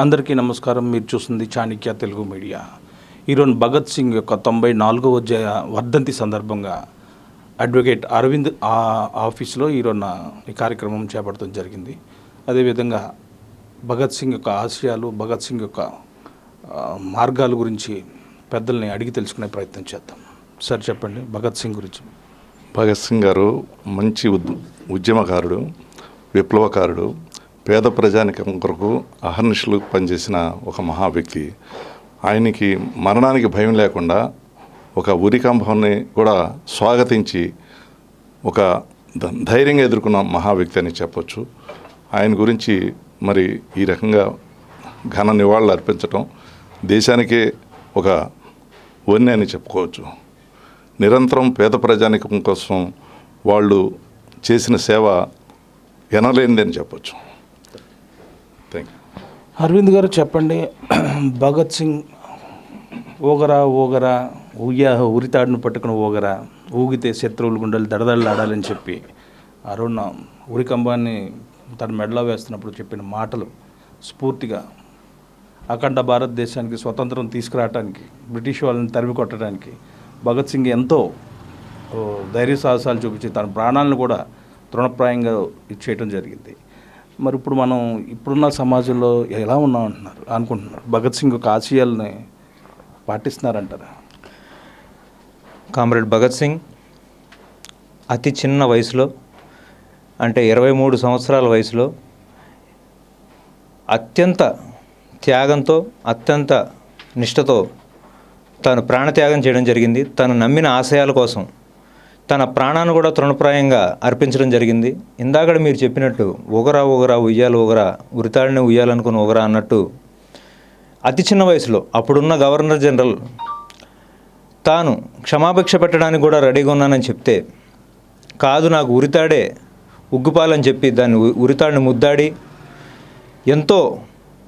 అందరికీ నమస్కారం. మీరు చూస్తుంది చాణిక్య తెలుగు మీడియా. ఈరోజు భగత్ సింగ్ యొక్క తొంభై నాలుగవ జయ వర్ధంతి సందర్భంగా అడ్వకేట్ అరవింద్ ఆ ఆఫీస్లో ఈరోజు ఈ కార్యక్రమం చేపట్టడం జరిగింది. అదేవిధంగా భగత్ సింగ్ యొక్క ఆశయాలు భగత్ సింగ్ యొక్క మార్గాల గురించి పెద్దల్ని అడిగి తెలుసుకునే ప్రయత్నం చేద్దాం. సార్ చెప్పండి భగత్ సింగ్ గురించి. భగత్ సింగ్ గారు మంచి ఉద్ ఉద్యమకారుడు విప్లవకారుడు. పేద ప్రజానికం కొరకు అహర్నిశలు పనిచేసిన ఒక మహా వ్యక్తి. ఆయనకి మరణానికి భయం లేకుండా ఒక ఉరికంభాన్ని కూడా స్వాగతించి ఒక ధైర్యంగా ఎదుర్కొన్న మహా వ్యక్తి అని చెప్పొచ్చు. ఆయన గురించి మరి ఈ రకంగా ఘన నివాళులు అర్పించటం దేశానికే ఒక వన్నె అని చెప్పుకోవచ్చు. నిరంతరం పేద ప్రజానికం కోసం వాళ్ళు చేసిన సేవ ఎనలేనిదని చెప్పొచ్చు. థ్యాంక్ యూ అరవింద్ గారు చెప్పండి. భగత్ సింగ్ ఊగరా ఊగరా ఊయా ఉరితాడును పట్టుకుని ఊగరా ఊగితే శత్రువులు గుండెలు దడదడలాడాలని చెప్పి అరుణ ఉరికంబాన్ని తన మెడలో వేస్తున్నప్పుడు చెప్పిన మాటలు స్ఫూర్తిగా అఖండ భారతదేశానికి స్వతంత్రం తీసుకురావడానికి బ్రిటిష్ వాళ్ళని తరిమి కొట్టడానికి భగత్ సింగ్ ఎంతో ధైర్య సాహసాలు చూపించి తన ప్రాణాలను కూడా తృణప్రాయంగా ఇచ్చేయటం జరిగింది. మరి ఇప్పుడు మనం ఇప్పుడున్న సమాజంలో ఎలా ఉన్నాం అంటున్నారు అనుకుంటున్నారు? భగత్ సింగ్ యొక్క ఆశయాలని పాటిస్తున్నారంటారా? కామ్రేడ్ భగత్ సింగ్ అతి చిన్న వయసులో అంటే ఇరవై మూడు సంవత్సరాల వయసులో అత్యంత త్యాగంతో అత్యంత నిష్ఠతో తాను ప్రాణత్యాగం చేయడం జరిగింది. తను నమ్మిన ఆశయాల కోసం తన ప్రాణాన్ని కూడా తృణప్రాయంగా అర్పించడం జరిగింది. ఇందాక మీరు చెప్పినట్టు ఊగరా ఊగరా ఉయ్యాలి ఊగరా ఉరితాడిని ఉయ్యాలనుకుని ఊగరా అన్నట్టు అతి చిన్న వయసులో అప్పుడున్న గవర్నర్ జనరల్ తాను క్షమాభిక్ష పెట్టడానికి కూడా రెడీగా ఉన్నానని చెప్తే కాదు నాకు ఉరితాడే ఉగ్గుపాలని చెప్పి దాన్ని ఉ- ఉరితాడిని ముద్దాడి ఎంతో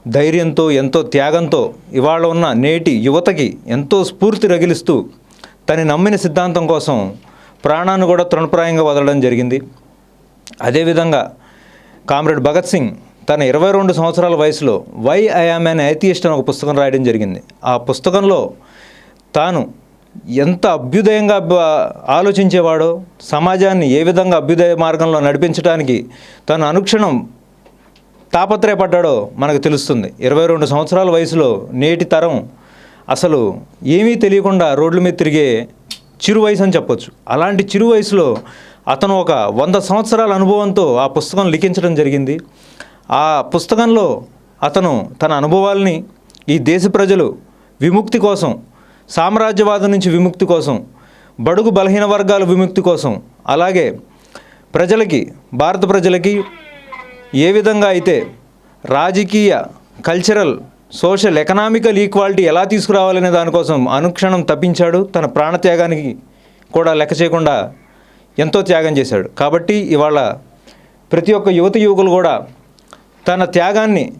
ధైర్యంతో ఎంతో త్యాగంతో ఇవాళ ఉన్న నేటి యువతకి ఎంతో స్ఫూర్తి రగిలిస్తూ తను నమ్మిన సిద్ధాంతం కోసం ప్రాణాన్ని కూడా తృణప్రాయంగా వదలడం జరిగింది. అదేవిధంగా కామ్రేడ్ భగత్ సింగ్ తన ఇరవై రెండు సంవత్సరాల వయసులో వై ఐఆమ్ అన్ ఐతియస్ట్ అని ఒక పుస్తకం రాయడం జరిగింది. ఆ పుస్తకంలో తాను ఎంత అభ్యుదయంగా ఆలోచించేవాడో సమాజాన్ని ఏ విధంగా అభ్యుదయ మార్గంలో నడిపించడానికి తను అనుక్షణం తాపత్రయపడ్డాడో మనకు తెలుస్తుంది. ఇరవై రెండు సంవత్సరాల వయసులో నేటి తరం అసలు ఏమీ తెలియకుండా రోడ్ల మీద తిరిగే చిరు వయసు అని చెప్పొచ్చు. అలాంటి చిరు వయసులో అతను ఒక వంద సంవత్సరాల అనుభవంతో ఆ పుస్తకం లిఖించడం జరిగింది. ఆ పుస్తకంలో అతను తన అనుభవాల్ని ఈ దేశ ప్రజలు విముక్తి కోసం సామ్రాజ్యవాదం నుంచి విముక్తి కోసం బడుగు బలహీన వర్గాల విముక్తి కోసం అలాగే ప్రజలకి భారత ప్రజలకి ఏ విధంగా అయితే రాజకీయ కల్చరల్ సోషల్ ఎకనామికల్ ఈక్వాలిటీ ఎలా తీసుకురావాలనే దానికోసం అనుక్షణం తప్పించాడు. తన ప్రాణత్యాగానికి కూడా లెక్క చేయకుండా ఎంతో త్యాగం చేశాడు. కాబట్టి ఇవాళ ప్రతి ఒక్క యువత యువకులు కూడా తన త్యాగాన్ని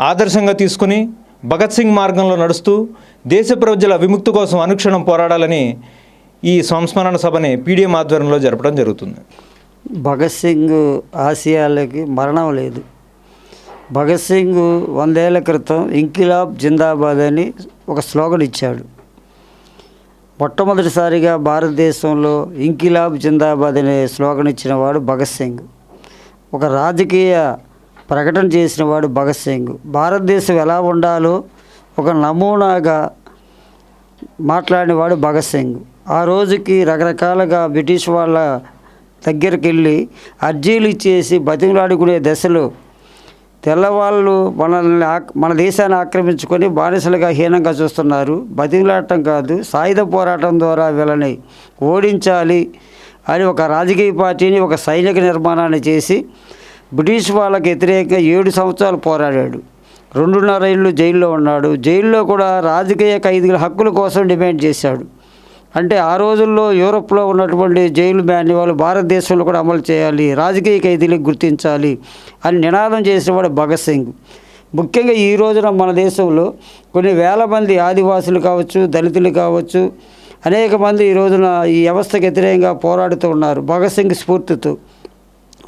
ఆదర్శంగా తీసుకుని భగత్ సింగ్ మార్గంలో నడుస్తూ దేశ ప్రజల విముక్తి కోసం అనుక్షణం పోరాడాలని ఈ సంస్మరణ సభని పీడిఎం ఆధ్వర్యంలో జరపడం జరుగుతుంది. భగత్ సింగ్ ఆశయాలకి మరణం లేదు. భగత్ సింగ్ వందేళ్ళ క్రితం ఇంకిలాబ్ జిందాబాద్ అని ఒక స్లోగన్ ఇచ్చాడు. మొట్టమొదటిసారిగా భారతదేశంలో ఇంకిలాబ్ జిందాబాద్ అనే స్లోగన్ ఇచ్చిన వాడు భగత్ సింగ్. ఒక రాజకీయ ప్రకటన చేసిన వాడు భగత్ సింగ్. భారతదేశం ఎలా ఉండాలో ఒక నమూనాగా మాట్లాడినవాడు భగత్ సింగ్. ఆ రోజుకి రకరకాలుగా బ్రిటిష్ వాళ్ళ దగ్గరికి వెళ్ళి అర్జీలు ఇచ్చేసి బతిమలాడుకునే దశలో తెల్లవాళ్ళు మనల్ని ఆక్ మన దేశాన్ని ఆక్రమించుకొని బానిసలుగా హీనంగా చూస్తున్నారు. బతిమలాడటం కాదు సాయుధ పోరాటం ద్వారా వీళ్ళని ఓడించాలి అని ఒక రాజకీయ పార్టీని ఒక సైనిక నిర్మాణాన్ని చేసి బ్రిటిష్ వాళ్ళకి వ్యతిరేకంగా ఏడు సంవత్సరాలు పోరాడాడు. రెండున్నర ఏళ్ళు జైల్లో ఉన్నాడు. జైల్లో కూడా రాజకీయ ఖైదీల హక్కుల కోసం డిమాండ్ చేశాడు. అంటే ఆ రోజుల్లో యూరోప్లో ఉన్నటువంటి జైలు మాన్యువల్ భారతదేశంలో కూడా అమలు చేయాలి రాజకీయ ఖైదీలకు గుర్తించాలి అని నినాదం చేసినవాడు భగత్ సింగ్. ముఖ్యంగా ఈ రోజున మన దేశంలో కొన్ని వేల మంది ఆదివాసులు కావచ్చు దళితులు కావచ్చు అనేక మంది ఈ రోజున ఈ వ్యవస్థకు వ్యతిరేకంగా పోరాడుతూ ఉన్నారు. భగత్ సింగ్ స్ఫూర్తితో.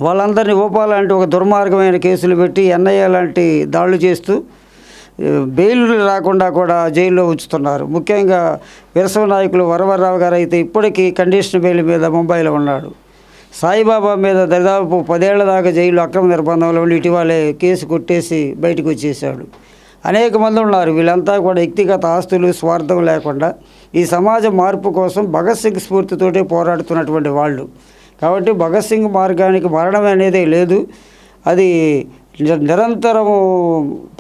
వాళ్ళందరినీ ఓపాలంటే ఒక దుర్మార్గమైన కేసులు పెట్టి ఎన్ఐఏ లాంటి దాడులు చేస్తూ బెయిల్ రాకుండా కూడా జైల్లో ఉంచుతున్నారు. ముఖ్యంగా విరసవ నాయకులు వరవరరావు గారు అయితే ఇప్పటికీ కండిషన్ బెయిల్ మీద ముంబైలో ఉన్నాడు. సాయిబాబా మీద దరిదాపు పదేళ్ళ దాకా జైలు అక్రమ నిర్బంధంలో ఉండి ఇటీవలే కేసు కొట్టేసి బయటకు వచ్చేసాడు అనేక మంది ఉన్నారు. వీళ్ళంతా కూడా వ్యక్తిగత ఆస్తులు స్వార్థం లేకుండా ఈ సమాజ మార్పు కోసం భగత్ సింగ్ స్ఫూర్తితోటే పోరాడుతున్నటువంటి వాళ్ళు. కాబట్టి భగత్ సింగ్ మార్గానికి మరణం అనేది లేదు. అది నిరంతరము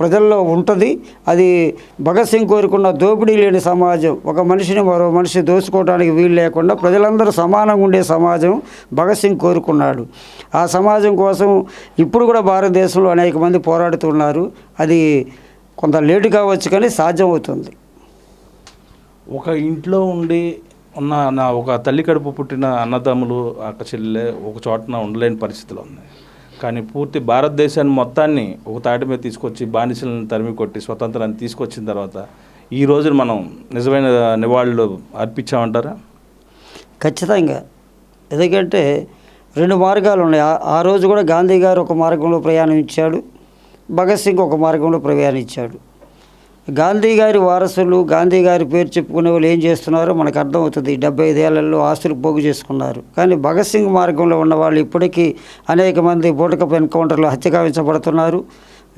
ప్రజల్లో ఉంటుంది. అది భగత్ సింగ్ కోరుకున్న దోపిడీ లేని సమాజం. ఒక మనిషిని మరో మనిషి దోచుకోవడానికి వీలు లేకుండా ప్రజలందరూ సమానంగా ఉండే సమాజం భగత్ సింగ్ కోరుకున్నాడు. ఆ సమాజం కోసం ఇప్పుడు కూడా భారతదేశంలో అనేక మంది పోరాడుతున్నారు. అది కొంత లేటు కావచ్చు కానీ సాధ్యం అవుతుంది. ఒక ఇంట్లో ఉండి ఉన్న నా ఒక తల్లి కడుపు పుట్టిన అన్నదమ్ములు అక్క చెల్లె ఒక చోటన ఉండలేని పరిస్థితులు ఉన్నాయి. కానీ పూర్తి భారతదేశాన్ని మొత్తాన్ని ఒక తాటి మీద తీసుకొచ్చి బానిసలను తరిమి కొట్టి స్వతంత్రాన్ని తీసుకొచ్చిన తర్వాత ఈ రోజున మనం నిజమైన నివాళులు అర్పించామంటారా? ఖచ్చితంగా. ఎందుకంటే రెండు మార్గాలు ఉన్నాయి. ఆ- ఆ రోజు కూడా గాంధీ గారు ఒక మార్గంలో ప్రయాణించాడు భగత్ సింగ్ ఒక మార్గంలో ప్రయాణించాడు. గాంధీ గారి వారసులు గాంధీ గారి పేరు చెప్పుకునే వాళ్ళు ఏం చేస్తున్నారో మనకు అర్థమవుతుంది. డెబ్బై ఐదేళ్ళలో ఆస్తులు పోగు చేసుకున్నారు. కానీ భగత్ సింగ్ మార్గంలో ఉన్న వాళ్ళు ఇప్పటికీ అనేక మంది బూటకపు ఎన్కౌంటర్లో హత్యగావించబడుతున్నారు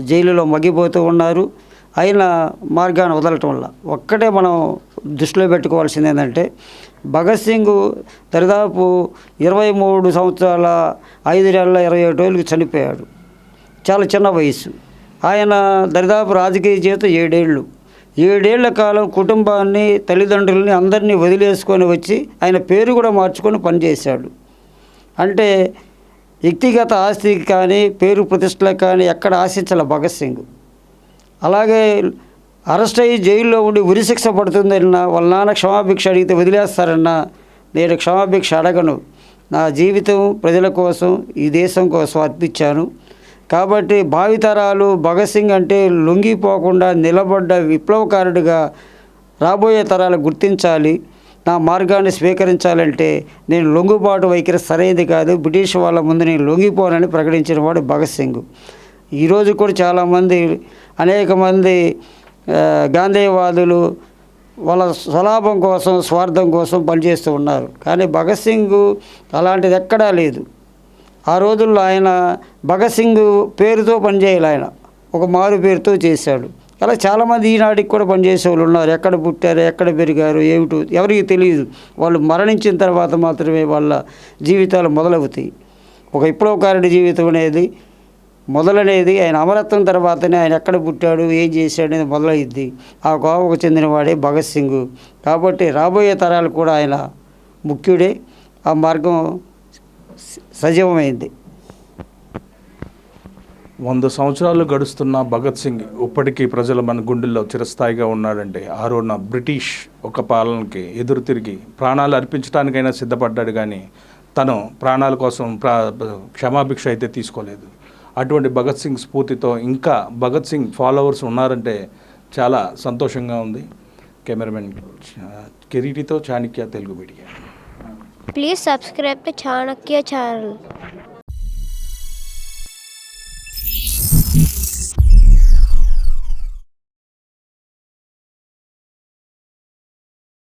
జైలులో మగ్గిపోతూ ఉన్నారు. అయిన మార్గాన్ని వదలటం వల్ల ఒక్కటే మనం దృష్టిలో పెట్టుకోవాల్సింది ఏంటంటే భగత్ సింగ్ దరిదాపు ఇరవై మూడు సంవత్సరాల ఐదు నెలల ఇరవై ఏడు రోజులకు చనిపోయాడు. చాలా చిన్న వయసు ఆయన దరిదాపు రాజకీయ జీవితం ఏడేళ్ళు. ఏడేళ్ళ కాలం కుటుంబాన్ని తల్లిదండ్రులని అందరినీ వదిలేసుకొని వచ్చి ఆయన పేరు కూడా మార్చుకొని పనిచేశాడు. అంటే వ్యక్తిగత ఆస్తికి కానీ పేరు ప్రతిష్టలకు కానీ ఎక్కడ ఆశించాల భగత్ సింగ్. అలాగే అరెస్ట్ అయ్యి జైల్లో ఉండి ఉరిశిక్ష పడుతుందన్నా వాళ్ళ నాన్న క్షమాభిక్ష అడిగితే వదిలేస్తారన్నా నేను క్షమాభిక్ష అడగను. నా జీవితం ప్రజల కోసం ఈ దేశం కోసం అర్పించాను కాబట్టి భావితరాలు భగత్ సింగ్ అంటే లొంగిపోకుండా నిలబడ్డ విప్లవకారుడిగా రాబోయే తరాలు గుర్తించాలి. నా మార్గాన్ని స్వీకరించాలంటే నేను లొంగుబాటు వైఖరి సరైనది కాదు. బ్రిటిష్ వాళ్ళ ముందు నేను లొంగిపోనని ప్రకటించిన వాడు భగత్ సింగ్. ఈరోజు కూడా చాలామంది అనేక మంది గాంధీవాదులు వాళ్ళ స్వలాభం కోసం స్వార్థం కోసం పనిచేస్తూ ఉన్నారు. కానీ భగత్ సింగ్ అలాంటిది ఎక్కడా లేదు. ఆ రోజుల్లో ఆయన భగత్ సింగ్ పేరుతో పనిచేయాలి ఆయన. ఒక మారు పేరుతో చేశాడు. అలా చాలామంది ఈనాటికి కూడా పనిచేసే వాళ్ళు ఉన్నారు. ఎక్కడ పుట్టారు ఎక్కడ పెరిగారు ఏమిటో ఎవరికి తెలియదు వాళ్ళు మరణించిన తర్వాత మాత్రమే వాళ్ళ జీవితాలు మొదలవుతాయి. ఒక విప్లవకారుడి జీవితం అనేది మొదలనేది ఆయన అమరత్వం తర్వాతనే ఆయన ఎక్కడ పుట్టాడు ఏం చేశాడు అనేది మొదలైద్ది. ఆ కోవకు చెందినవాడే భగత్ సింగ్. కాబట్టి రాబోయే తరాలు కూడా ఆయన ముఖ్యుడే. ఆ మార్గం సజీవమైంది. వంద సంవత్సరాలు గడుస్తున్న భగత్ సింగ్ ఇప్పటికీ ప్రజల మన గుండెల్లో చిరస్థాయిగా ఉన్నాడంటే ఆ రోజున బ్రిటిష్ ఒక పాలనకి ఎదురు తిరిగి ప్రాణాలు అర్పించడానికైనా సిద్ధపడ్డాడు కానీ తను ప్రాణాల కోసం ప్రా క్షమాభిక్ష అయితే తీసుకోలేదు. అటువంటి భగత్ సింగ్ స్ఫూర్తితో ఇంకా భగత్ సింగ్ ఫాలోవర్స్ ఉన్నారంటే చాలా సంతోషంగా ఉంది. Cameraman కిరీటితో Chanakya Telugu media. Please subscribe to Chanakya channel.